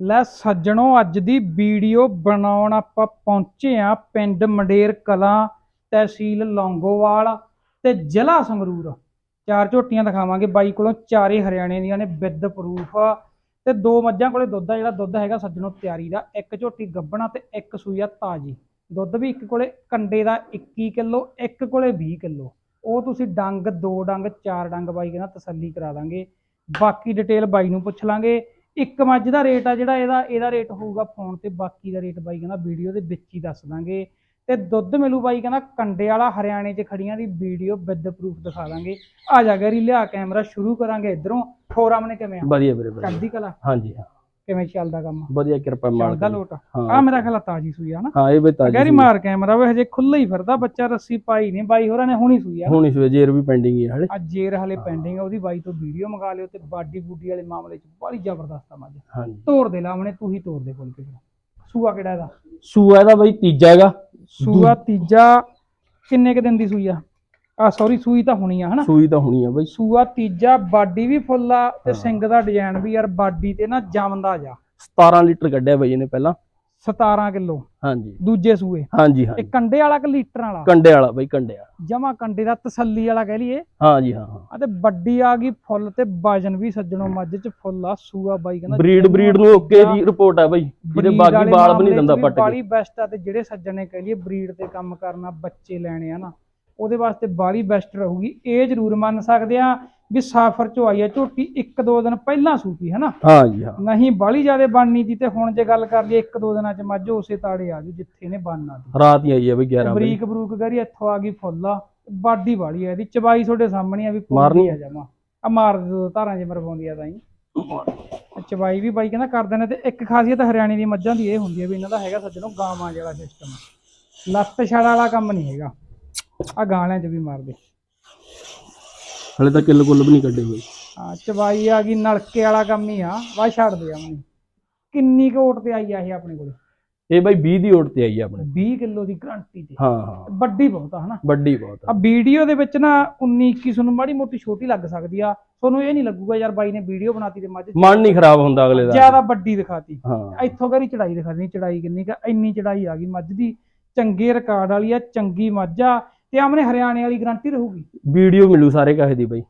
ਲੈ ਸੱਜਣੋ, ਅੱਜ ਦੀ ਵੀਡੀਓ ਬਣਾਉਣ ਆਪਾਂ ਪਹੁੰਚੇ ਆ ਪਿੰਡ ਮੰਡੇਰ ਕਲਾਂ ਤਹਿਸੀਲ ਲੌਂਗੋਵਾਲ ਤੇ ਜ਼ਿਲ੍ਹਾ ਸੰਗਰੂਰ। ਚਾਰ ਝੋਟੀਆਂ ਦਿਖਾਵਾਂਗੇ ਬਾਈ ਕੋਲੋਂ, ਚਾਰੇ ਹਰਿਆਣੇ ਦੀਆਂ ਨੇ ਵਿਦ ਪ੍ਰੂਫ। ਤੇ ਦੋ ਮੱਝਾਂ ਕੋਲੇ ਦੁੱਧ ਆ, ਜਿਹੜਾ ਦੁੱਧ ਹੈਗਾ ਸੱਜਣੋ ਤਿਆਰੀ ਦਾ, ਇੱਕ ਝੋਟੀ ਗੱਬਣਾ ਤੇ ਇੱਕ ਸੂਈ ਆ ਤਾਜੀ। ਦੁੱਧ ਵੀ ਇੱਕ ਕੋਲੇ, ਕੰਡੇ ਦਾ 21 ਕਿਲੋ, ਇੱਕ ਕੋਲੇ 20 ਕਿਲੋ। ਉਹ ਤੁਸੀਂ ਡੰਗ, ਦੋ ਡੰਗ, ਚਾਰ ਡੰਗ ਬਾਈ ਕਹਿੰਦਾ ਤਸੱਲੀ ਕਰਾ ਦਾਂਗੇ। ਬਾਕੀ ਡਿਟੇਲ ਬਾਈ ਨੂੰ ਪੁੱਛ ਲਾਂਗੇ। ਇੱਕ ਮੱਝ ਦਾ ਰੇਟ ਆ ਜਿਹੜਾ ਇਹਦਾ ਇਹਦਾ ਰੇਟ ਹੋਊਗਾ ਫੋਨ ਤੇ ਬਾਕੀ ਦਾ ਰੇਟ ਬਾਈ ਕਹਿੰਦਾ ਵੀਡੀਓ ਦੇ ਵਿੱਚ ਹੀ ਦੱਸ ਦਾਂਗੇ। ਤੇ ਦੁੱਧ ਮਿਲੂ ਬਾਈ ਕਹਿੰਦਾ ਕੰਡੇ ਵਾਲਾ ਹਰਿਆਣੇ 'ਚ ਖੜੀਆਂ ਦੀ ਵੀਡੀਓ ਵਿਦ ਪ੍ਰੂਫ ਦਿਖਾ ਦਾਂਗੇ। ਆ ਜਾ ਗਰੀ ਲਿਆ ਕੈਮਰਾ ਸ਼ੁਰੂ ਕਰਾਂਗੇ ਇਧਰੋਂ। ਫੋਰਮ ਨੇ ਕਿਵੇਂ ਆ? ਵਧੀਆ ਵੀਰੇ ਵਧੀਆ। ਚੜ੍ਹਦੀ ਕਲਾ? ਹਾਂਜੀ ਹਾਂ। ਕਿਵੇਂ ਚੱਲਦਾ ਕੰਮ? ਵਧੀਆ ਕਿਰਪਾ ਮਾਲਕ ਚੱਲਦਾ ਦੀ। ਲੋਟ। ਹਾਂ। ਆ ਮੇਰਾ ਖਿਆਲ ਆ ਤਾਜੀ ਸੂਈ ਆ ਨਾ। ਹਾਂ ਇਹ ਬਈ ਤਾਜੀ ਗੈਰੀ। ਮਾਰ ਕੈਮਰਾ ਵੇ ਹਜੇ ਖੁੱਲਾ ਹੀ ਫਿਰਦਾ ਬੱਚਾ ਰੱਸੀ ਪਾਈ ਨਹੀਂ ਬਾਈ ਹੋਰਾਂ ਨੇ ਹੁਣੀ ਸੂਈ ਆ ਹੁਣੀ ਸਵੇ ਜੇਰ ਵੀ ਪੈਂਡਿੰਗ ਹੀ ਹੈ ਹਲੇ। ਅੱਜ ਜੇਰ ਹਲੇ ਪੈਂਡਿੰਗ ਆ ਉਹਦੀ ਬਾਈ ਤੋਂ ਵੀਡੀਓ ਮੰਗਾ ਲਿਓ ਤੇ ਬਾਡੀ ਬੂਡੀ ਵਾਲੇ ਮਾਮਲੇ 'ਚ ਬੜੀ ਜ਼ਬਰਦਸਤ ਆ ਮੱਝ। ਹਾਂਜੀ। ਤੋੜ ਦੇ ਲਾਵਣੇ ਤੂੰ ਹੀ ਤੋੜ ਦੇ ਕੋਲ ਕੇ ਸੂਆ ਕਿਹੜਾ ਇਹਦਾ? ਸੂਆ ਇਹਦਾ ਬਈ ਤੀਜਾ ਹੈਗਾ। ਸੂਆ ਤੀਜਾ ਕਿੰਨੇ ਕ ਦਿਨ ਦੀ ਸੂਈ ਆ? ਆ ਸੌਰੀ ਸੂਈ ਤਾਂ ਹੋਣੀ ਆ ਹਨਾ? ਸੂਈ ਤਾਂ ਹੋਣੀ ਆ ਬਈ। ਸੂਆ ਤੀਜਾ ਬਾਡੀ ਵੀ ਫੁੱਲ ਆ ਤੇ ਸਿੰਘ ਦਾ ਡਿਜ਼ਾਈਨ ਵੀ ਯਾਰ ਬਾਡੀ ਤੇ ਨਾ ਜੰਮਦਾ ਜਾ। 17 ਲੀਟਰ ਕੱਢਿਆ ਬਈ ਇਹਨੇ ਪਹਿਲਾਂ। 17 ਕਿਲੋ। ਹਾਂਜੀ। ਦੂਜੇ ਸੂਏ। ਹਾਂਜੀ ਇਹ ਹਾਂਜੀ ਕੰਡੇ ਵਾਲਾ ਕਿ ਲੀਟਰ ਵਾਲਾ? ਕੰਡੇ ਵਾਲਾ ਬਈ ਕੰਡੇ ਵਾਲਾ। ਜਮਾ ਕੰਡੇ ਦਾ ਤਸੱਲੀ ਵਾਲਾ ਕਹਿ ਲਈਏ। ਹਾਂਜੀ ਹਾਂ ਹਾਂ। ਆ ਤੇ ਵੱਡੀ ਆ ਗਈ ਫੁੱਲ ਤੇ ਵਜਨ ਵੀ ਸੱਜਣੋ ਮੱਝ ਚ ਫੁੱਲ ਆ ਸੂਆ ਬਾਈ ਕਹਿੰਦਾ ਬਰੀਡ ਬਰੀਡ ਨੂੰ ਓਕੇ ਦੀ ਰਿਪੋਰਟ ਆ ਬਈ। ਜਿਹਦੇ ਬਾਕੀ ਬਾਲ ਵੀ ਨਹੀਂ ਦਿੰਦਾ ਪੱਟ ਕੇ। ਬਾਹਲੀ ਬੈਸਟ ਆ ਤੇ ਜਿਹੜੇ ਸੱਜਣ ਨੇ ਕਹਿ ਲਈਏ ਬਰੀਡ ਤੇ ਕੰਮ ਕਰਨਾ ਬੱਚੇ ਲੈਣੇ ਆ ਨਾ। ਉਹਦੇ ਵਾਸਤੇ ਬਾਹਲੀ ਬੈਸਟ ਰਹੂਗੀ। ਇਹ ਜ਼ਰੂਰ ਮੰਨ ਸਕਦੇ ਆ ਵੀ ਸਾਫਰ ਚੋਂ ਆਈ ਆ ਝੋਟੀ ਇੱਕ ਦੋ ਦਿਨ ਪਹਿਲਾਂ ਸੂਪੀ ਹੈ ਨਾ ਹਾਂਜੀ ਹਾਂ। ਨਹੀਂ ਬਾਹਲੀ ਜ਼ਿਆਦਾ ਬਣਨੀ ਦੀ ਤੇ ਹੁਣ ਜੇ ਗੱਲ ਕਰ ਲਈਏ ਇੱਕ ਦੋ ਦਿਨਾਂ ਚ ਮੱਝ ਉਸੇ ਤਾੜੇ ਆ ਜੂ ਜਿੱਥੇ ਨੇ ਬਣਨਾ ਦੀ ਰਾਤ ਹੀ ਆਈ ਆ ਬਈ 11 ਵਜੇ। ਬਰੀਕ ਬਰੂਕ ਕਰੀ ਇੱਥੋਂ ਆ ਗਈ ਫੁੱਲ ਆ ਬਾਡੀ ਵਾਲੀ ਆ ਇਹਦੀ। ਚਬਾਈ ਤੁਹਾਡੇ ਸਾਹਮਣੇ ਆ ਵੀ ਮਾਰਨੀ? ਆ ਜਮਾ। ਆ ਮਾਰ ਦੇ ਦੋ ਧਾਰਾਂ ਜੇ ਮਰਵਾਉਂਦੀ ਆ ਤਾਂ ਹੀ। ਚਬਾਈ ਵੀ ਬਾਈ ਕਹਿੰਦਾ ਕਰਦੇ ਨੇ ਤੇ ਇੱਕ ਖਾਸੀਅਤ ਹਰਿਆਣੇ ਦੀ ਮੱਝਾਂ ਦੀ ਇਹ ਹੁੰਦੀ ਹੈ ਵੀ ਇਹਨਾਂ ਦਾ ਹੈਗਾ ਸੱਜਣੋ ਗਾਵਾਂ ਜਿਹੜਾ ਸਿਸਟਮ ਲੱਤ ਛੜ ਵਾਲਾ ਕੰਮ ਨਹੀਂ ਹੈਗਾ। ਆ ਗਾਲਿਆਂ 'ਚ ਵੀ ਮਾਰਦੇ। ਹਲੇ ਤਾਂ ਕਿੱਲ ਕੁੱਲ ਵੀ ਨਹੀਂ ਕੱਢੇ ਬਈ ਆ ਚਬਾਈ ਆ ਗਈ ਨਲਕੇ ਵਾਲਾ ਕੰਮ ਹੀ ਆ। ਵਾ ਛੱਡ ਦੇ ਆਮਣੀ ਕਿੰਨੀ ਕੁ ਓਟ ਤੇ ਆਈ ਆ ਇਹ ਆਪਣੇ ਕੋਲ? ਇਹ ਬਈ 20 ਦੀ ਓਟ ਤੇ ਆਈ ਆ ਆਪਣੇ 20 ਕਿਲੋ ਦੀ ਗਰੰਟੀ ਤੇ। ਹਾਂ ਹਾਂ। ਵੱਡੀ ਬਹੁਤ ਆ ਹਨਾ? ਵੱਡੀ ਬਹੁਤ ਆ। ਆ ਵੀਡੀਓ ਦੇ ਵਿੱਚ ਨਾ 19 21 ਤੁਹਾਨੂੰ ਮਾੜੀ ਮੋਟੀ ਛੋਟੀ ਲੱਗ ਸਕਦੀ ਆ। ਤੁਹਾਨੂੰ ਇਹ ਨਹੀਂ ਲੱਗੂਗਾ ਯਾਰ ਬਾਈ ਨੇ ਵੀਡੀਓ ਬਣਾਤੀ ਤੇ ਮੱਝ ਮਨ ਨਹੀਂ ਖਰਾਬ ਹੁੰਦਾ ਅਗਲੇ ਦਾ। ਜ਼ਿਆਦਾ ਵੱਡੀ ਦਿਖਾਤੀ। ਹਾਂ। ਇੱਥੋਂ ਕਰੀ ਚੜਾਈ ਦਿਖਾਦੀ ਚੜਾਈ ਕਿੰਨੀ ਕਾ ਇੰਨੀ ਚੜਾਈ ਆ ਗਈ ਮੱਝ ਦੀ। ਚੰਗੇ ਰਿਕਾਰਡ ਵਾਲੀ ਆ ਚੰਗੀ ਮੱਝ ਆ। ਤੇ ਆਮਨੇ ਹਰਿਆਣੇ ਵਾਲੀ ਗਾਰੰਟੀ ਰਹੂਗੀ। ਵੀਡੀਓ ਮਿਲੂ ਸਾਰੇ ਕਾਹੇ ਦੀ ਬਈ।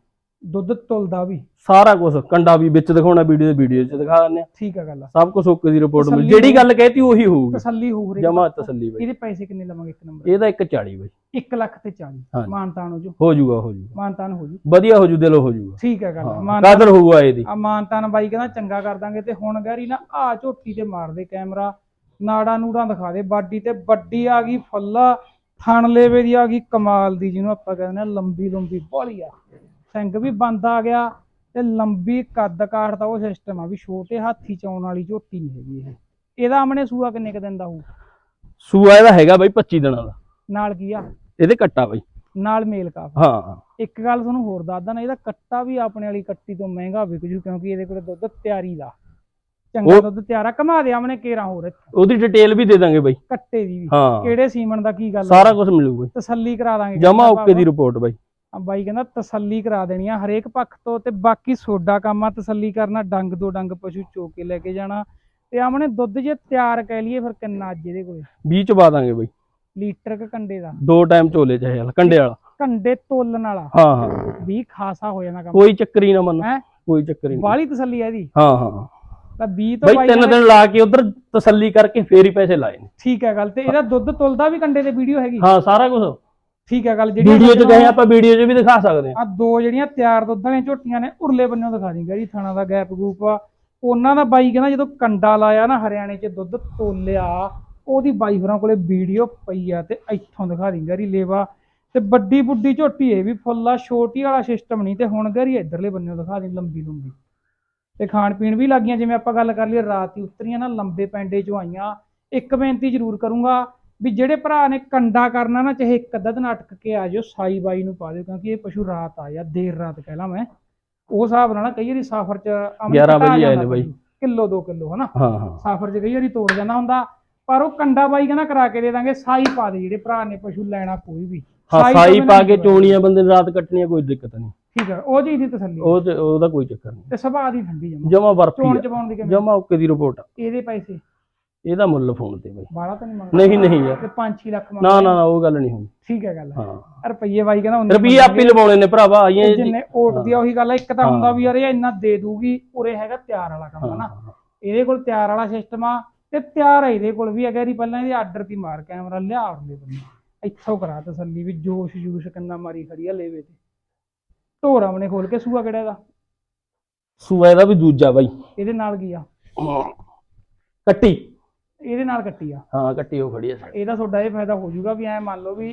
ਦੁੱਧ ਤੁਲਦਾ ਵੀ। ਸਾਰਾ ਕੁਝ ਕੰਡਾ ਵੀ ਵਿੱਚ ਦਿਖਾਉਣਾ ਵੀਡੀਓ ਦੇ ਵੀਡੀਓ 'ਚ ਦਿਖਾ ਦਿੰਦੇ ਆ ਠੀਕ ਆ ਗੱਲ ਆ। ਸਭ ਕੁਝ ਓਕੇ ਦੀ ਰਿਪੋਰਟ ਮਿਲ। ਜਿਹੜੀ ਗੱਲ ਕਹਿਤੀ ਉਹੀ ਹੋਊਗੀ। ਤਸੱਲੀ ਹੋ ਰਹੀ ਜਮਾ ਤਸੱਲੀ ਬਈ। ਇਹਦੇ ਪੈਸੇ ਕਿੰਨੇ ਲਵਾਂਗੇ ਇੱਕ ਨੰਬਰ? ਇਹਦਾ 140 ਬਈ। 1 ਲੱਖ ਤੇ 40 ਹਾਂਜੀ। ਮਾਨਤਾਨ ਹੋ ਜੂ। ਹੋ ਜਾਊਗਾ ਹੋ ਜਾਊਗਾ ਮਾਨਤਾਨ ਹੋ ਜੂ। ਵਧੀਆ ਹੋ ਜੂ ਦਿਲੋਂ ਹੋ ਜਾਊਗਾ ਠੀਕ ਆ ਗੱਲ ਹਾਂ ਮਾਨ ਕਾਦਰ ਹੋਊਗਾ ਇਹਦੀ। ਆ ਮਾਨਤਾਨ ਬਾਈ ਕਹਿੰਦਾ ਚੰਗਾ ਕਰ ਦਾਂਗੇ ਤੇ ਹੁਣ ਗੈਰੀ ਨਾ ਆ ਝੋਟੀ ਤੇ ਮਾਰ ਦੇ ਕੈਮਰਾ। ਨਾੜਾ ਨੂੜਾਂ ਦਿਖਾ ਦੇ। ਬਾਡੀ ਤੇ ਵੱਡੀ ਆ ਗਈ ਫੁੱਲਾ। ਥਣ ਲੇਵੇ ਦੀ ਆ ਗਈ ਕਮਾਲ ਦੀ ਜਿਹਨੂੰ ਆਪਾਂ ਕਹਿੰਦੇ ਆ ਲੰਬੀ ਲੰਬੀ ਬੋਲੀ ਆ ਸਿੰਘ ਵੀ ਬੰਦ ਆ ਗਿਆ ਤੇ ਲੰਬੀ ਕੱਦ ਕਾਠ ਦਾ ਉਹ ਸਿਸਟਮ ਆ ਵੀ ਛੋਟੇ ਹਾਥੀ ਚੌਣ ਵਾਲੀ ਝੋਟੀ ਨਹੀਂ ਹੈਗੀ ਇਹ। ਇਹਦਾ ਆਮਣੇ ਸੂਆ ਕਿੰਨੇ ਕ ਦਿਨ ਦਾ ਹੋਊ? ਸੂਆ ਇਹਦਾ ਹੈਗਾ ਬਈ 25 ਦਿਨਾਂ ਦਾ। ਨਾਲ ਕੀ ਆ? ਇਹਦੇ ਕੱਟਾ ਬਈ। ਨਾਲ ਮੇਲ ਕਾਫ। ਹਾਂ। ਇੱਕ ਗੱਲ ਤੁਹਾਨੂੰ ਹੋਰ ਦੱਸਦਾ ਨਾ ਇਹਦਾ ਕੱਟਾ ਵੀ ਆਪਣੇ ਵਾਲੀ ਕੱਟੀ ਤੋਂ ਮਹਿੰਗਾ ਵਿਕ ਜੂ ਕਿਉਂਕਿ ਇਹਦੇ ਕੋਲ ਦੁੱਧ ਤਿਆਰੀ ਦਾ। ਚੰਗਾ ਉਹ- ਦੁੱਧ ਤਿਆਰਾ ਕਮਾ ਦੇ ਆਮਨੇ ਕੇਰਾ ਹੋਰ ਇੱਥੇ। ਉਹਦੀ ਡਿਟੇਲ ਵੀ ਦੇ ਦਾਂਗੇ ਬਈ। ਕੱਟੇ ਦੀ ਵੀ। ਹਾਂ। ਕਿਹੜੇ ਸੀਮਨ ਦਾ ਕੀ ਗੱਲ ਆ? ਸਾਰਾ ਕੁਝ ਮਿਲੂਗਾ ਤਸੱਲੀ ਕਰਾ ਦਾਂਗੇ। ਜਮਾ ਓਕੇ ਦੀ ਰਿਪੋਰਟ ਬਈ। ਆ ਬਾਈ ਕਹਿੰਦਾ ਤਸੱਲੀ ਕਰਾ ਦੇਣੀ ਆ ਹਰੇਕ ਪੱਖ ਤੋਂ ਤੇ ਬਾਕੀ ਸੋਡਾ ਕੰਮ ਆ ਤਸੱਲੀ ਕਰਨਾ ਡੰਗ ਦੋ ਡੰਗ ਪਸ਼ੂ ਚੋ ਕੇ ਲੈ ਕੇ ਜਾਣਾ। ਤੇ ਆਮਨੇ ਦੁੱਧ ਜੇ ਤਿਆਰ ਕਹਿ ਲਈਏ ਫਿਰ ਕਿੰਨਾ ਅੱਜ ਇਹਦੇ ਕੋਲੇ? 20 ਚ ਪਾ ਦਾਂਗੇ ਬਈ। ਲੀਟਰ ਕ ਕੰਡੇ ਦਾ? ਦੋ ਟਾਈਮ ਝੋਲੇ ਚਾਹੇ ਵਾਲਾ ਕੰਡੇ ਵਾਲਾ। ਕੰਡੇ ਤੋਲਣ ਵਾਲਾ? ਹਾਂ ਹਾਂ। ਵੀ ਖਾਸਾ ਹੋ ਜਾਣਾ ਕੰਮ। ਕੋਈ ਚੱਕਰ ਹੀ ਨਾ ਮੰਨ। ਹੈ? ਕੋਈ ਚੱਕਰ ਹੀ ਨਹੀਂ। ਬਾਹਲੀ ਤਸੱਲੀ ਆ ਇਹਦੀ? ਹਾਂ ਹਾਂ। ਤਾਂ 20 ਤੋਂ ਬਈ ਤਿੰਨ ਦਿਨ ਲਾ ਕੇ ਉਧਰ ਤਸੱਲੀ ਕਰਕੇ ਫੇਰ ਹੀ ਪੈਸੇ ਲਾਏ ਨੇ। ਠੀਕ ਹੈ ਗੱਲ ਤੇ ਇਹਦਾ ਦੁੱਧ ਤੁਲਦਾ ਵੀ ਕੰਡੇ ਤੇ ਵੀਡੀਓ ਹੈਗੀ? ਹਾਂ ਸਾਰਾ ਕੁਝ ਠੀਕ ਹੈ ਗੱਲ ਜਿਹੜੀ ਵੀਡੀਓ ਚ ਕਹੇ ਆਪਾਂ ਵੀਡੀਓ ਚ ਵੀ ਦਿਖਾ ਸਕਦੇ ਹਾਂ। ਆ ਦੋ ਜਿਹੜੀਆਂ ਤਿਆਰ ਦੁੱਧ ਵਾਲੀਆਂ ਝੋਟੀਆਂ ਨੇ ਉਰਲੇ ਬੰਨਿਓ ਦਿਖਾ ਦੀ ਗਰੀ ਥਾਣਾ ਦਾ ਗੈਪ ਗੂਪ ਆ। ਉਹਨਾਂ ਦਾ ਬਾਈ ਕਹਿੰਦਾ ਜਦੋਂ ਕੰਡਾ ਲਾਇਆ ਨਾ ਹਰਿਆਣੇ 'ਚ ਦੁੱਧ ਤੋਲਿਆ ਉਹਦੀ ਬਾਈ ਹੋਰਾਂ ਕੋਲੇ ਵੀਡੀਓ ਪਈ ਆ ਤੇ ਇੱਥੋਂ ਦਿਖਾ ਦੀ ਗਰੀ ਲੇਵਾ। ਤੇ ਵੱਡੀ ਬੁੱਢੀ ਝੋਟੀ ਇਹ ਵੀ ਫੁੱਲ ਆ ਛੋਟੀ ਵਾਲਾ ਸਿਸਟਮ ਨਹੀਂ ਤੇ ਹੁਣ ਗਰੀ ਇਧਰਲੇ ਬੰਨਿਓ ਦਿਖਾ ਦੀ ਲੰਬੀ ਲੰਬੀ ਤੇ ਖਾਣ ਪੀਣ ਵੀ ਲੱਗੀਆਂ ਜਿਵੇਂ ਆਪਾਂ ਗੱਲ ਕਰ ਲਈ ਰਾਤ ਹੀ ਉਤਰੀਆਂ ਨਾ ਲੰਬੇ ਪੈਂਡੇ ਚੋਂ ਆਈਆਂ। ਇੱਕ ਬੇਨਤੀ ਜ਼ਰੂਰ ਕਰੂੰਗਾ ਵੀ ਜਿਹੜੇ ਭਰਾ ਨੇ ਕੰਡਾ ਕਰਨਾ ਨਾ ਚਾਹੇ ਇੱਕ ਅੱਧਾ ਦਿਨ ਅਟਕ ਕੇ ਆ ਜਾਓ ਸਾਈ ਬਾਈ ਨੂੰ ਪਾ ਦਿਓ ਕਿਉਂਕਿ ਇਹ ਪਸ਼ੂ ਰਾਤ ਆ ਜਾਂ ਦੇਰ ਰਾਤ ਕਹਿ ਲਾਂ ਮੈਂ। ਉਹ ਹਿਸਾਬ ਨਾਲ ਨਾ ਕਈ ਵਾਰੀ ਸਾਫਰ ਚ 11 ਵਜੇ ਆਏ ਨੇ ਬਾਈ। ਕਿਲੋ 2 ਕਿਲੋ ਹਨਾ? ਹਾਂ ਹਾਂ। ਸਾਫਰ ਚ ਕਈ ਵਾਰੀ ਤੋੜ ਜਾਂਦਾ ਹੁੰਦਾ ਪਰ ਉਹ ਕੰਡਾ ਬਾਈ ਕਹਿੰਦਾ ਕਰਾ ਕੇ ਦੇ ਦਾਂਗੇ ਸਾਈ ਪਾ ਦੇ ਜਿਹੜੇ ਭਰਾ ਨੇ ਪਸ਼ੂ ਲੈਣਾ ਕੋਈ ਵੀ। ਹਾਂ ਸਾਈ ਪਾ ਕੇ। ਚੋਣੀਆਂ ਬੰਦੇ ਨੇ ਰਾਤ ਕੱਟਣੀਆਂ ਕੋਈ ਦਿੱਕਤ ਨਹੀਂ। ਠੀਕ ਹੈ ਉਹ ਚੀਜ਼ ਦੀ ਤਸੱਲੀ ਉਹ ਤੇ ਉਹਦਾ ਕੋਈ ਚੱਕਰ ਨਹੀਂ। ਤੇ ਸੁਭਾਅ ਦੀ ਠੰਡੀ ਜਮਾ। ਜਮਾ ਬਰਫੀ ਚੋਣ ਆ। ਚਬਾਉਣ ਦੀ ਕਿਵੇਂ? ਜਮਾ ਓਕੇ ਦੀ ਰਿਪੋਰਟ ਆ? ਇਹਦੇ ਪੈਸੇ। ਇਹਦਾ ਮੁੱਲ ਫੋਨ ਤੇ ਬਈ। ਬਾਹਲਾ ਤਾਂ ਨਹੀਂ ਮੰਗਦਾ। ਨਹੀਂ ਨਹੀਂ ਯਾਰ। ਤੇ 5-6 ਲੱਖ ਮੰਗ ਨਾ ਨਾ ਨਾ ਉਹ ਗੱਲ ਨਹੀਂ ਹੁੰਦੀ। ਠੀਕ ਹੈ ਗੱਲ ਹਾਂ। ਰੁਪਈਏ ਬਾਈ ਕਹਿੰਦਾ ਉਨੇ ਰੁਪਈਏ ਆਪੇ ਲਵਾਉਣੇ ਨੇ ਭਰਾਵਾ ਆਈਆਂ ਜੀ ਜਿੰਨੇ ਓਟ ਦੀ ਆ ਉਹੀ ਗੱਲ ਹੈ ਇੱਕ ਤਾਂ ਹੁੰਦਾ ਵੀ ਯਾਰ ਇਹ ਇੰਨਾ ਦੇ ਦੂਗੀ ਉਰੇ ਹੈਗਾ ਤਿਆਰ ਵਾਲਾ ਕੰਮ ਹਨਾ? ਇਹਦੇ ਕੋਲ ਤਿਆਰ ਵਾਲਾ ਸਿਸਟਮ ਆ ਤੇ ਤਿਆਰ ਆ ਇਹਦੇ ਕੋਲ ਵੀ ਅਗਰ ਹੀ ਪਹਿਲਾਂ ਇਹਦੇ ਆਰਡਰ ਦੀ ਮਾਰ ਕੈਮਰਾ ਲਿਆ ਉਰਲੇ ਬੰਨੇ। ਇੱਥੋਂ ਕਰਾ ਤਸੱਲੀ ਵੀ ਜੋਸ਼ ਜੂਸ਼ ਕਿੰਨਾ ਮਾਰੀ ਖੜੀ ਆ ਲੇਵੇ ਤੇ। ਢੋਰਾ ਮਨੇ ਖੋਲ ਕੇ ਸੂਆ ਕਿਹੜਾ ਦਾ ਸੂਆ ਇਹਦਾ ਵੀ ਦੂਜਾ ਬਾਈ। ਇਹਦੇ ਨਾਲ ਕੀ ਆ? ਕੱਟੀ। ਇਹਦੇ ਨਾਲ ਕੱਟੀ ਆ। ਹਾਂ ਕੱਟੀ ਉਹ ਖੜੀ ਆ ਸਾਡੀ। ਇਹਦਾ ਤੁਹਾਡਾ ਇਹ ਫਾਇਦਾ ਹੋ ਜਾਊਗਾ ਵੀ ਐ ਮੰਨ ਲਓ ਵੀ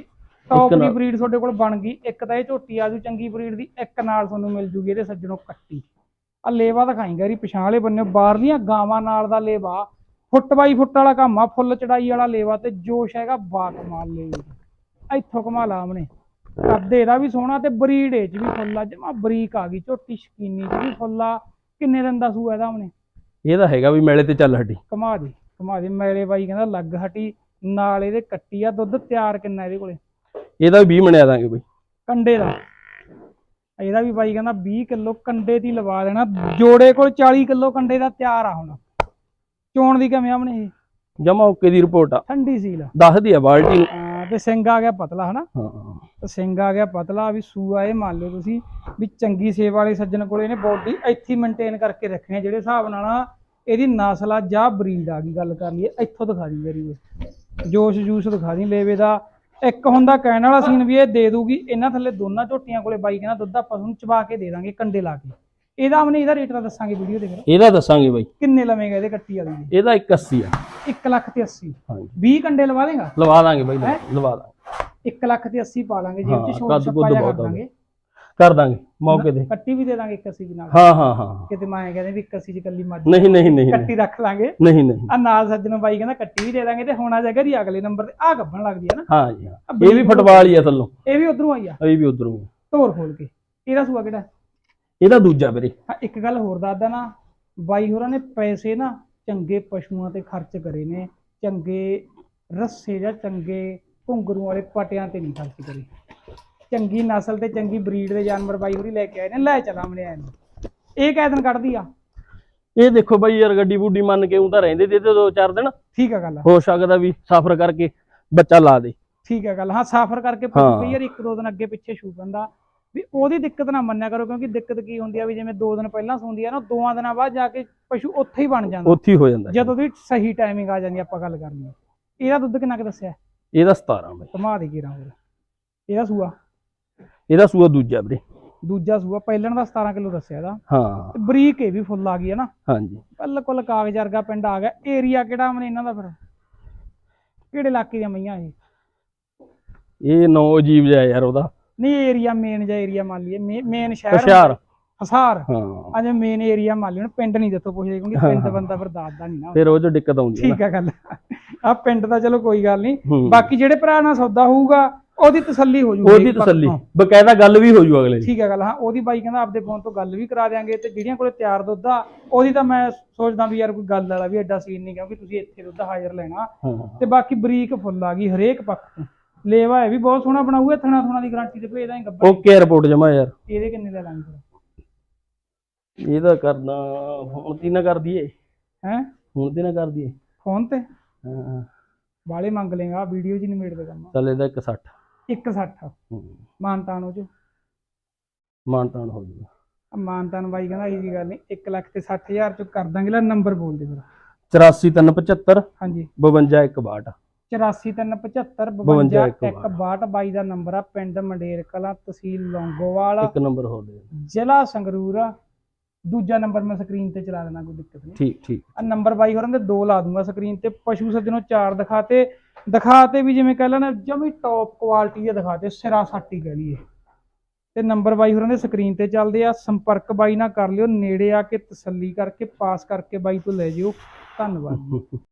ਟੌਪ ਦੀ ਬਰੀਡ ਤੁਹਾਡੇ ਕੋਲ ਬਣ ਗਈ ਇੱਕ ਤਾਂ ਇਹ ਝੋਟੀ ਆਜੂ ਚੰਗੀ ਬਰੀਡ ਦੀ ਇੱਕ ਨਾਲ ਤੁਹਾਨੂੰ ਮਿਲ ਜੂਗੀ ਇਹਦੇ ਸੱਜਣੋਂ ਕੱਟੀ। ਆ ਲੇਵਾ ਦਿਖਾਈਂਗਾ ਇਹਦੀ ਪਿਛਾਂ ਵਾਲੇ ਬੰਨੇ ਬਾਹਰਲੀਆਂ ਗਾਵਾਂ ਨਾਲ ਦਾ ਲੇਵਾ। ਫੁੱਟ ਬਾਈ ਫੁੱਟ ਵਾਲਾ ਕੰਮ ਆ ਫੁੱਲ ਚੜਾਈ ਵਾਲਾ ਲੇਵਾ ਤੇ ਜੋਸ਼ ਹੈਗਾ ਬਾ ਕਮਾਲ ਲੇਵੇ ਦਾ। ਇੱਥੋਂ ਕਮਾ ਲਾ ਆਮਨੇ ਕੱਦ ਇਹਦਾ ਵੀ ਸੋਹਣਾ ਤੇ ਬਰੀਡ ਇਹ ਚ ਵੀ ਫੁੱਲ ਜਮਾ ਬਰੀਕ ਆ ਗਈ ਝੋਟੀ ਸ਼ਕੀਨੀ ਚ ਵੀ ਫੁੱਲ ਕਿੰਨੇ ਦਿਨ ਦਾ ਸੂਆ ਇਹਦਾ ਆਮਨੇ ਇਹਦਾ ਹੈਗਾ ਵੀ ਮੇਲੇ ਤੇ ਚੱਲ ਹੱਡੀ ਕਮਾ ਦੇ ਕਮਾ ਦੇ। ਮੈਲੇ ਬਾਈ ਕਹਿੰਦਾ ਲੱਗ ਹਟੀ ਨਾਲ ਇਹਦੇ ਕੱਟੀ ਆ ਦੁੱਧ ਤਿਆਰ ਕਿੰਨਾ ਇਹਦੇ ਕੋਲੇ? ਇਹਦਾ ਵੀ 20 ਮਣਿਆ ਦਾਂਗੇ ਬਈ। ਕੰਡੇ ਦਾ? ਇਹਦਾ ਵੀ ਬਾਈ ਕਹਿੰਦਾ 20 ਕਿਲੋ ਕੰਡੇ ਦੀ ਲਵਾ ਦੇਣਾ। ਜੋੜੇ ਕੋਲ 40 ਕਿਲੋ ਕੰਡੇ ਦਾ ਤਿਆਰ ਆ ਹੁਣ। ਚੋਣ ਦੀ ਕਿਵੇਂ ਆਮਨੇ ਇਹ? ਜਮਾ ਓਕੇ ਦੀ ਰਿਪੋਰਟ ਆ। ਠੰਡੀ ਸੀਲ। ਦੱਸਦੀ ਆ ਬਾਲਟੀ ਨੂੰ। ਹਾਂ, ਤੇ ਸਿੰਘ ਆ ਗਿਆ ਪਤਲਾ ਹਨਾ? ਹਾਂ ਤੇ ਸਿੰਘ ਆ ਗਿਆ ਪਤਲਾ ਵੀ ਸੂਆ ਇਹ ਮੰਨ ਲਓ ਤੁਸੀਂ ਵੀ ਚੰਗੀ ਸੇਵਾ ਵਾਲੇ ਸੱਜਣ ਕੋਲੇ ਇਹਨੇ ਬੋਡੀ ਇੱਥੇ ਮੇਨਟੇਨ ਕਰਕੇ ਰੱਖਣੀ ਆ ਜਿਹੜੇ ਹਿਸਾਬ ਨਾਲ ਨਾ ਇਹਦੀ ਨਸਲ ਆ ਜਾਂ ਬਰੀਡ ਆ ਗਈ ਗੱਲ ਕਰ ਲਈਏ ਇੱਥੋਂ ਦਿਖਾ ਦੀ ਮੇਰੀ। ਜੋਸ਼ ਜੂਸ ਦਿਖਾ ਦੀ ਲੇਵੇ ਦਾ। ਇੱਕ ਹੁੰਦਾ ਕਹਿਣ ਵਾਲਾ ਸੀਨ ਵੀ ਇਹ ਦੇ ਦੂਗੀ ਇਹਨਾਂ ਥੱਲੇ ਦੋਨਾਂ ਝੋਟੀਆਂ ਕੋਲੇ ਬਾਈ ਕਹਿੰਦਾ ਦੁੱਧ ਆਪਾਂ ਤੁਹਾਨੂੰ ਚਬਾ ਕੇ ਦੇ ਦਾਂਗੇ ਕੰਡੇ ਲਾ ਕੇ। ਇਹਦਾ ਆਪਨੇ ਇਹਦਾ ਰੇਟ ਤਾਂ ਦੱਸਾਂਗੇ ਵੀਡੀਓ ਦੇ ਫਿਰ ਇਹਦਾ ਦੱਸਾਂਗੇ ਬਈ। ਕਿੰਨੇ ਲਵੇਂਗਾ ਇਹਦੇ ਕੱਟੀ ਵਾਲੀ ਦੇ? ਇਹਦਾ 81 ਆ। 1 ਲੱਖ ਤੇ 80 ਹਾਂਜੀ। 20 ਕੰਡੇ ਲਵਾ ਦੇਗਾ? ਲਵਾ ਦਾਂਗੇ ਬਈ ਲਵਾ- ਲਵਾ ਦਾਂਗੇ। 1 ਲੱਖ ਤੇ 80 ਪਾ ਲਾਂਗੇ ਜੇ ਹਾਂ, ਉੱਚ ਛੋਟ ਕੱਦ ਛੱਪਾ ਕੁੱਦ ਜਿਹਾ ਬਹੁਤ ਕਰ ਆ ਦਾਂਗੇ। ਕਰ ਦਾਂਗੇ ਮੌਕੇ ਤੇ। ਕੱਟੀ ਵੀ ਦੇ ਦਾਂਗੇ 81 ਦੇ ਨਾਲ। ਹਾਂ ਹਾਂ ਹਾਂ। ਕਿਤੇ ਮੈਂ ਕਹਿੰਦੇ ਵੀ 81 ਚ ਕੱਲੀ ਮੱਝ ਨਹੀਂ ਨਹੀਂ ਨਹੀਂ ਕੱਟੀ ਰੱਖ ਲਾਂਗੇ। ਨਹੀਂ ਨਹੀਂ। ਆ ਨਾਲ ਸੱਜਣੋਂ ਬਾਈ ਕਹਿੰਦਾ ਕੱਟੀ ਵੀ ਦੇ ਦਾਂਗੇ ਤੇ ਹੋਣਾ ਜਗਰ ਹੀ ਅਗਲੇ ਨੰਬਰ ਤੇ। ਆ ਗੱਭਣ ਲੱਗਦੀ ਹੈ ਨਾ। ਹਾਂ ਜੀ ਹਾਂ। ਇਹ ਵੀ ਫੁੱਟਬਾਲ ਹੀ ਆ ਥੱਲੋਂ। ਇਹ ਵੀ ਉਧਰੋਂ ਆਈ ਆ। ਇਹ ਵੀ ਉਧਰੋਂ ਧੋਰ ਖੋਲ ਕੇ। ਇਹਦਾ ਸੂਆ ਕਿਹੜਾ? ਇਹਦਾ ਦੂਜਾ ਵੀਰੇ। ਹਾਂ ਇੱਕ ਗੱਲ ਹੋਰ ਦੱਸਦਾ ਨਾ। ਬਾਈ ਹੋਰਾਂ ਨੇ ਪੈਸੇ ਨਾ ਚੰਗੇ ਪਸ਼ੂਆਂ ਤੇ ਖਰਚ ਕਰੇ ਨੇ ਚੰਗੇ ਰੱਸੇ ਜਾਂ ਚੰਗੇ ਘੁੰਗਰੂ ਵਾਲੇ ਪਟਿਆਂ ਤੇ ਨਹੀਂ ਖਰਚ ਕਰੇ। ਚੰਗੀ ਨਸਲ ਤੇ ਚੰਗੀ ਬਰੀਡ ਦੇ ਜਾਨਵਰ ਬਾਈ ਹੋਰੀ ਲੈ ਕੇ ਆਏ ਨੇ ਲੈ ਚਲਾ ਮਨੇ ਆਏ ਨੇ। ਇਹ ਕਿਹ ਦਿਨ ਕੱਢਦੀ ਆ? ਇਹ ਦੇਖੋ ਬਾਈ ਯਾਰ ਗੱਡੀ ਬੁੱਡੀ ਮੰਨ ਕੇ ਉਹ ਤਾਂ ਰਹਿੰਦੇ ਤੇ ਦੋ ਚਾਰ ਦਿਨ। ਠੀਕ ਆ ਗੱਲ ਹੋ ਸਕਦਾ ਵੀ ਸਫ਼ਰ ਕਰਕੇ ਬੱਚਾ ਲਾ ਦੇ। ਠੀਕ ਹੈ ਗੱਲ ਹਾਂ ਸਾਫਰ ਕਰਕੇ ਕਈ ਵਾਰ ਇੱਕ ਦੋ ਦਿਨ ਅੱਗੇ ਪਿੱਛੇ ਛੂ ਪੈਂਦਾ। ਵੀ ਉਹਦੀ ਦਿੱਕਤ ਨਾ ਮੰਨਿਆ ਕਰੋ ਕਿਉਂਕਿ ਦਿੱਕਤ ਕੀ ਹੁੰਦੀ ਆ ਵੀ ਜਿਵੇਂ ਦੋ ਦਿਨ ਪਹਿਲਾਂ ਸੌਂਦੀ ਆ ਨਾ ਦੋਆਂ ਦਿਨਾਂ ਬਾਅਦ ਜਾ ਕੇ ਪਸ਼ੂ ਉੱਥੇ ਹੀ ਬਣ ਜਾਂਦਾ। ਉੱਥੇ ਹੀ ਹੋ ਜਾਂਦਾ। ਜਦੋਂ ਦੀ ਸਹੀ ਟਾਈਮਿੰਗ ਆ ਜਾਂਦੀ ਆਪਾਂ ਗੱਲ ਕਰਨੀ ਆ। ਇਹਦਾ ਦੁੱਧ ਕਿੰਨਾ ਕੁ ਦੱਸਿਆ? ਇਹਦਾ 17 ਬਾਈ। ਘਮਾ ਦੇ ਕੀਰਾ ਹੋਰ ਇਹਦਾ ਸੂਆ? ਇਹਦਾ ਸੂਆ ਦੂਜਾ ਵੀਰੇ। ਦੂਜਾ ਸੂਆ ਪਹਿਲਣ ਦਾ 17 ਕਿਲੋ ਦੱਸਿਆ ਇਹਦਾ। ਹਾਂ। ਤੇ ਬਰੀਕ ਇਹ ਵੀ ਫੁੱਲ ਆ ਗਈ ਹੈ ਨਾ। ਹਾਂਜੀ। ਬਿਲਕੁਲ ਕਾਗਜ਼ ਵਰਗਾ ਪਿੰਡ ਆ ਗਿਆ। ਏਰੀਆ ਕਿਹੜਾ ਮਨੇ ਇਹਨਾਂ ਦਾ ਫਿਰ? ਕਿਹੜੇ ਇਲਾਕੇ ਦੀਆਂ ਮਈਆਂ ਇਹ? ਇਹ ਨੌ ਅਜੀਬ ਜਿਹਾ ਯਾਰ ਉਹਦਾ। ਨਹੀਂ ਏਰੀਆ ਮੇਨ ਜਿਹਾ ਏਰੀਆ ਮੰਨ ਲਈਏ ਮੇਨ ਸ਼ਹਿਰ ਹੁਸ਼ਿਆਰ ਹਸਾਰ ਹਾਂ। ਅਜੇ ਮੇਨ ਏਰੀਆ ਮੰਨ ਲਿਓ ਪਿੰਡ ਨਹੀਂ ਦੱਸੋ ਪੁੱਛਦੇ ਕਿਉਂਕਿ ਪਿੰਡ ਬੰਦਾ ਫਿਰ ਦੱਸਦਾ ਨਹੀਂ ਨਾ। ਫਿਰ ਉਹ ਚ ਦਿੱਕਤ ਆਉਂਦੀ ਹੈ ਠੀਕ ਆ ਗੱਲ। ਆ ਪਿੰਡ ਦਾ ਚਲੋ ਕੋਈ ਗੱਲ ਨਹੀਂ। ਬਾਕੀ ਜਿਹੜੇ ਭਰਾ ਨਾਲ ਸੌਦਾ ਹੋਊਗਾ ਉਹਦੀ ਤਸੱਲੀ ਹੋ ਜੂਗੀ। ਉਹਦੀ ਤਸੱਲੀ। ਬਕਾਇਦਾ ਗੱਲ ਵੀ ਹੋ ਜੂ ਅਗਲੇ ਠੀਕ ਹੈ ਗੱਲ ਹਾਂ ਉਹਦੀ ਬਾਈ ਕਹਿੰਦਾ ਆਪਦੇ ਫੋਨ ਤੋਂ ਗੱਲ ਵੀ ਕਰਾ ਦਿਆਂਗੇ ਤੇ ਜਿਹੜੀਆਂ ਕੋਲੇ ਤਿਆਰ ਦੁੱਧ ਆ ਉਹਦੀ ਤਾਂ ਮੈਂ ਸੋਚਦਾ ਵੀ ਯਾਰ ਕੋਈ ਗੱਲ ਵਾਲਾ ਵੀ ਐਡਾ ਸੀਨ ਨਹੀਂ ਕਿਉਂਕਿ ਤੁਸੀਂ ਇੱਥੇ ਦੁੱਧ ਹਾਜ਼ਰ ਲੈਣਾ। ਤੇ ਬਾਕੀ ਬਰੀਕ ਫੁੱਲ ਆ ਗਈ ਹਰੇਕ ਪੱਖ ਤੋਂ। ਲੇਵਾ ਹੈ ਵੀ ਬਹੁਤ ਸੋਹਣਾ ਬਣਾਊਗਾ ਥਣਾ ਥੋਣਾ ਦੀ ਗਾਰੰਟੀ ਤੇ ਭੇਜ ਦਾਂਗੇ ਗੱਬਾ ਓਕੇ ਰਿਪੋਰਟ ਜਮਾ ਯਾਰ। ਇਹਦੇ ਕਿੰਨੇ ਲੈ ਲਾਂਗੇ ਇਹਦਾ ਕਰਦਾ ਹੁਣ ਦੀ ਨਾ ਕਰ ਦਈਏ। ਹੈ? ਹੁਣ ਦੀ ਨਾ ਕਰ ਦਈਏ। ਫੋਨ ਤੇ? ਹਾਂ ਵਾਲੇ ਮੰਗ ਲੇਗਾ ਵੀਡੀਓ ਜੀ ਨਿਮੇੜ ਦੇ ਕੰਮ। ਚੱਲ ਇਹਦਾ 160 160 ਮਾਨਤਾਨ ਹੋ ਜੋ ਮਾਨਤਾਨ ਹੋ ਜੂਗਾ ਮਾਨਤਾਨ ਬਾਈ ਕਹਿੰਦਾ ਇਹ ਵੀ ਗੱਲ ਨਹੀਂ 1 ਲੱਖ ਤੇ 60000 ਚ ਕਰ ਦਾਂਗੇ ਲੈ ਨੰਬਰ ਬੋਲ ਦੇ ਫਿਰ। 84375 ਹਾਂਜੀ। 52 162 8437552162 ਦਾ ਨੰਬਰ ਆ ਪਿੰਡ ਮੰਡੇਰ ਕਲਾਂ ਤਹਿਸੀਲ ਲੌਂਗੋਵਾਲ। ਇੱਕ ਨੰਬਰ ਹੋਰ ਦੇ ਜ਼ਿਲ੍ਹਾ ਸੰਗਰੂਰ ਆ। ਦੂਜਾ ਨੰਬਰ ਮੈਂ ਸਕਰੀਨ ਤੇ ਚਲਾ ਦੇਣਾ ਕੋਈ ਦਿੱਕਤ ਨਹੀਂ। ਠੀਕ ਠੀਕ। ਆ ਨੰਬਰ ਬਾਈ ਹੋਰਾਂ ਦੇ ਦੋ ਲਾ ਦੂੰਗਾ ਸਕਰੀਨ ਤੇ। ਪਸ਼ੂ ਸੱਜਣੋਂ ਚਾਰ ਦਿਖਾਤੇ। ਦਿਖਾਤੇ ਵੀ ਜਿਵੇਂ ਕਹਿ ਲੈਣਾ ਜਮੀ ਟੌਪ ਕੁਆਲਿਟੀ ਦੇ ਦਿਖਾਤੇ ਸਿਰਾ ਸਾਟੀ ਕਹਿ ਲਈਏ। ਤੇ ਨੰਬਰ ਬਾਈ ਹੋਰਾਂ ਦੇ ਸਕਰੀਨ ਤੇ ਚੱਲਦੇ ਆ। ਸੰਪਰਕ ਬਾਈ ਨਾਲ ਕਰ ਲਿਓ ਨੇੜੇ ਆ ਕੇ ਤਸੱਲੀ ਕਰਕੇ ਪਾਸ ਕਰਕੇ ਬਾਈ ਤੋਂ ਲੈ ਜਿਓ। ਧੰਨਵਾਦ।